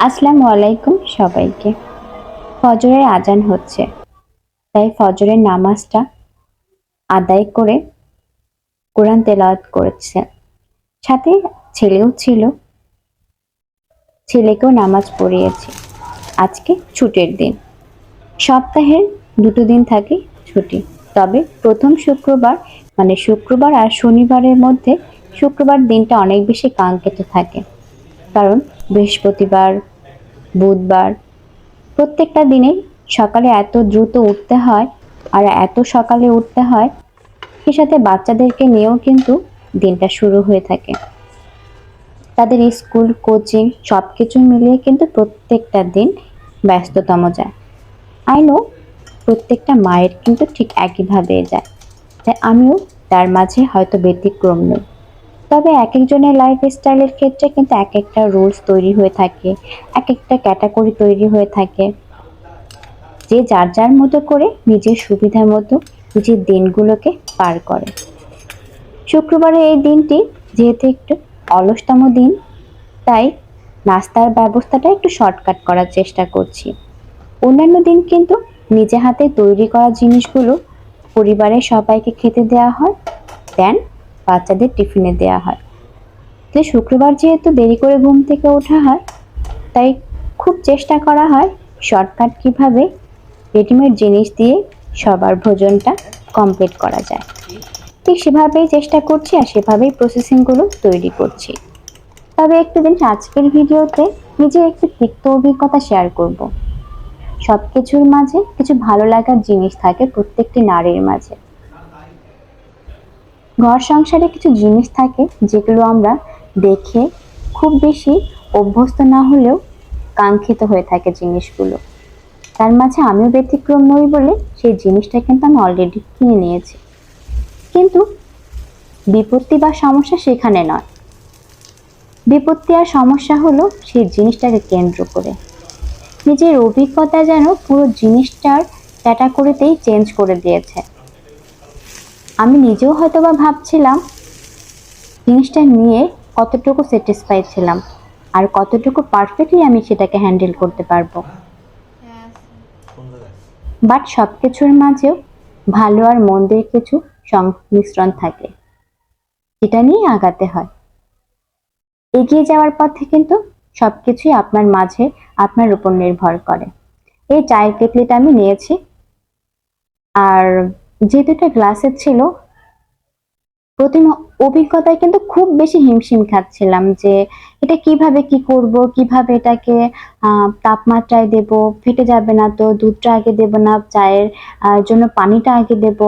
আসসালামু আলাইকুম সবাইকে। ফজরের আজান হচ্ছে। তাই ফজরের নামাজটা আদায় করে কোরআন তেলাওয়াত করেছে। সাথে ছেলেও ছিল। ছেলেকেও নামাজ পড়িয়েছি। আজকে ছুটির দিন। সপ্তাহের দুটো দিন থাকে ছুটি। তবে প্রথম শুক্রবার মানে শুক্রবার আর শনিবারের মধ্যে শুক্রবার দিনটা অনেক বেশি কাঙ্ক্ষিত থাকে। কারণ বৃহস্পতিবার বুধবার। প্রত্যেকটা দিনে সকালে এত দ্রুত উঠতে হয় আর এত সকালে উঠতে হয় সেই সাথে বাচ্চাদেরকে নিয়েও কিন্তু দিনটা শুরু হয়ে থাকে। তাদের স্কুল, কোচিং সব কিছু মিলিয়ে কিন্তু প্রত্যেকটা দিন ব্যস্ততম যায়। আই প্রত্যেকটা মায়ের কিন্তু ঠিক একইভাবে যায়। তাই আমিও তার মাঝে হয়তো ব্যতিক্রম নই। তবে এক একজনের লাইফ স্টাইলের ক্ষেত্রে কিন্তু এক একটা রুলস তৈরি হয়ে থাকে এক একটা ক্যাটাগরি তৈরি হয়ে থাকে। যে যার যার মতো করে নিজের সুবিধা মতো নিজের দিনগুলোকে পার করে। শুক্রবারের এই দিনটি যেহেতু একটু অলসতম দিন, তাই নাস্তার ব্যবস্থাটা একটু শর্টকাট করার চেষ্টা করছি। অন্যান্য দিন কিন্তু নিজে হাতে তৈরি করা জিনিসগুলো পরিবারের সবাইকে খেতে দেওয়া হয় দেন বাচ্চাদের টিফিনে দেওয়া হয়। তো শুক্রবার যেহেতু দেরি করে ঘুম থেকে ওঠা হয়, তাই খুব চেষ্টা করা হয় শর্টকাট কীভাবে রেডিমেড জিনিস দিয়ে সবার ভোজনটা কমপ্লিট করা যায়। ঠিক সেভাবেই চেষ্টা করছি আর সেভাবেই প্রসেসিংগুলো তৈরি করছি। তবে একটু দিন আজকের ভিডিওতে নিজের একটি তিক্ত অভিজ্ঞতা শেয়ার করব। সব কিছুর মাঝে কিছু ভালো লাগার জিনিস থাকে প্রত্যেকটি নারীর মাঝে। ঘর সংসারে কিছু জিনিস থাকে যেগুলো আমরা দেখে খুব বেশি অভ্যস্ত না হলেও কাঙ্ক্ষিত হয়ে থাকে জিনিসগুলো। তার মাঝে আমিও ব্যতিক্রম নই বলে সেই জিনিসটা কিন্তু আমি অলরেডি কিনে নিয়েছি। কিন্তু বিপত্তি বা সমস্যা সেখানে নয়। বিপত্তি আর সমস্যা হলো সেই জিনিসটাকে কেন্দ্র করে। নিজের অভিজ্ঞতা যেন পুরো জিনিসটার ক্যাটাগরিতেই চেঞ্জ করে দিয়েছে। আমি নিজেও হয়তো বা ভাবছিলাম জিনিসটা নিয়ে কতটুকু স্যাটিসফাই ছিলাম আর কতটুকু পারফেক্টলি আমি সেটাকে হ্যান্ডেল করতে পারব। বাট সব কিছুর মাঝেও ভালো আর মন্দের কিছু সংমিশ্রণ থাকে। যেটা নিয়ে আগাতে হয়। এগিয়ে যাওয়ার পথে কিন্তু সবকিছুই আপনার মাঝে আপনার উপর নির্ভর করে। এই চায়ের কেটলিটা আমি নিয়েছি। আর যে দুটা গ্লাসের ছিল প্রথম অভিজ্ঞতায় কিন্তু খুব বেশি হিমশিম খাচ্ছিলাম যে এটা কীভাবে কি করব, কীভাবে এটাকে তাপমাত্রায় দেব, ফেটে যাবে না তো, দুধটা আগে দেব না, চায়ের জন্য পানিটা আগে দেব,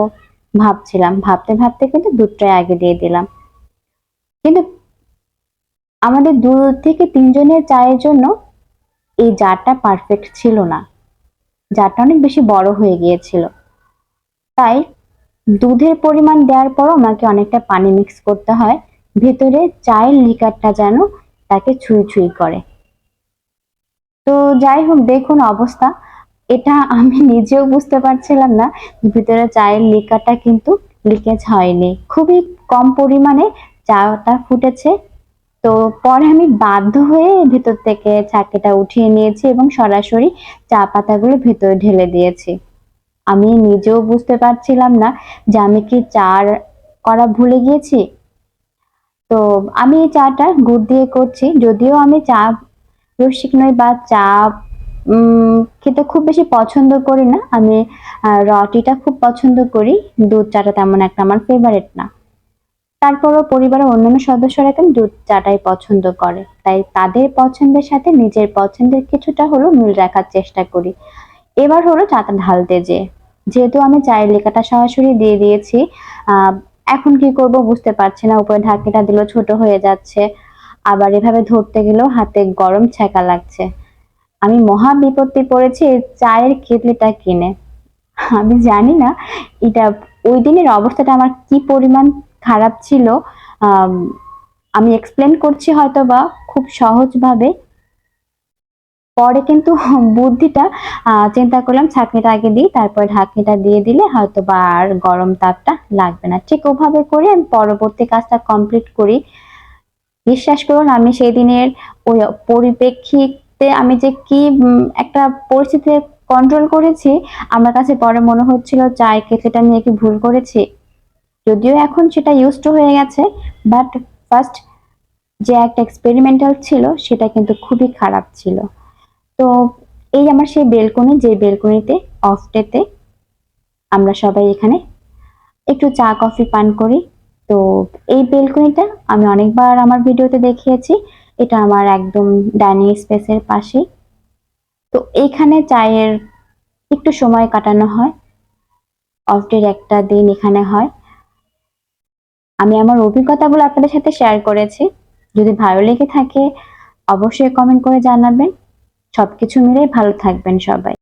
ভাবছিলাম। ভাবতে ভাবতে কিন্তু দুধটাই আগে দিয়ে দিলাম। কিন্তু আমাদের দু থেকে তিনজনের চায়ের জন্য এই জারটা পারফেক্ট ছিল না। জারটা অনেক বেশি বড় হয়ে গিয়েছিল। তাই দুধের পরিমাণ দেওয়ার পরও আমাকে অনেকটা পানি মিক্স করতে হয়। ভেতরে চায়ের লিকারটা যেন তাকে ছুঁই ছুঁই করে। তো যাই হোক, দেখুন অবস্থা। এটা আমি নিজেও বুঝতে পারছিলাম না ভিতরে চায়ের লিকারটা কিন্তু লিকেজ হয়নি। খুবই কম পরিমাণে চাটা ফুটেছে। তো পরে আমি বাধ্য হয়ে ভেতর থেকে চাকিটা উঠিয়ে নিয়েছি এবং সরাসরি চা পাতাগুলো ভেতরে ঢেলে দিয়েছি। আমি নিজেও বুঝতে পারছিলাম না যে আমি কি চার করা ভুলে গিয়েছি। তো আমি এই চাটা গুড় দিয়ে করছি, যদিও আমি চা রসিক নই বা চা খেতে খুব বেশি পছন্দ করি না। আমি রটিটা খুব পছন্দ করি, দুধ চাটা তেমন একটা আমার ফেভারিট না। তারপরও পরিবারের অন্যান্য সদস্যরা কিন্তু দুধ চাটাই পছন্দ করে। তাই তাদের পছন্দের সাথে নিজের পছন্দের কিছুটা হলো মিল রাখার চেষ্টা করি। এবার হলো চাটা ঢালতে যে। যেহেতু আমি চায়ের লেখাটা সরাসরি দিয়ে দিয়েছি এখন কি করব বুঝতে পারছি না, উপরে ঢাকিটা দিলেও ছোট হয়ে যাচ্ছে, আবার এভাবে ধরতে গেলেও হাতে গরম ছ্যাঁকা লাগছে। আমি মহা বিপত্তি পড়েছি চায়ের কেটলিটা কিনে। আমি জানি না, এটা ওই দিনের অবস্থাটা আমার কি পরিমাণ খারাপ ছিল, আমি এক্সপ্লেন করছি হয়তো বা খুব সহজভাবে পরে কিন্তু বুদ্ধিটা চিন্তা করলাম ছাঁকনিটা আগে দিই, তারপর ঢাকনিটা দিয়ে দিলে হয়তো বা আর গরম তাপটা লাগবে না। ঠিক ওভাবে করে আমি পরবর্তী কাজটা কমপ্লিট করি। বিশ্বাস করুন, আমি সেই দিনের ওই পরিপ্রেক্ষিতে আমি যে কি একটা পরিস্থিতি কন্ট্রোল করেছি, আমার কাছে পরে মনে হচ্ছিল চায়ের কেটলিটা নিয়ে কি ভুল করেছি? যদিও এখন সেটা ইউজ হয়ে গেছে বাট ফার্স্ট যে একটা এক্সপেরিমেন্টাল ছিল, সেটা কিন্তু খুবই খারাপ ছিল। তো এই আমার সেই বেলকনি, যে বেলকনিতে অফ ডেতে আমরা সবাই এখানে একটু চা, কফি, পান করি। তো এই বেলকনিটা আমি অনেকবার আমার ভিডিওতে দেখিয়েছি। এটা আমার একদম ডাইনিং স্পেসের পাশে। তো এইখানে চায়ের একটু সময় কাটানো হয়। অফ ডের একটা দিন এখানে হয়। আমি আমার অভিজ্ঞতাগুলো আপনাদের সাথে শেয়ার করেছি। যদি ভালো লেগে থাকে, অবশ্যই কমেন্ট করে জানাবেন। সবকিছু মিলেই ভালো থাকবেন সবাই।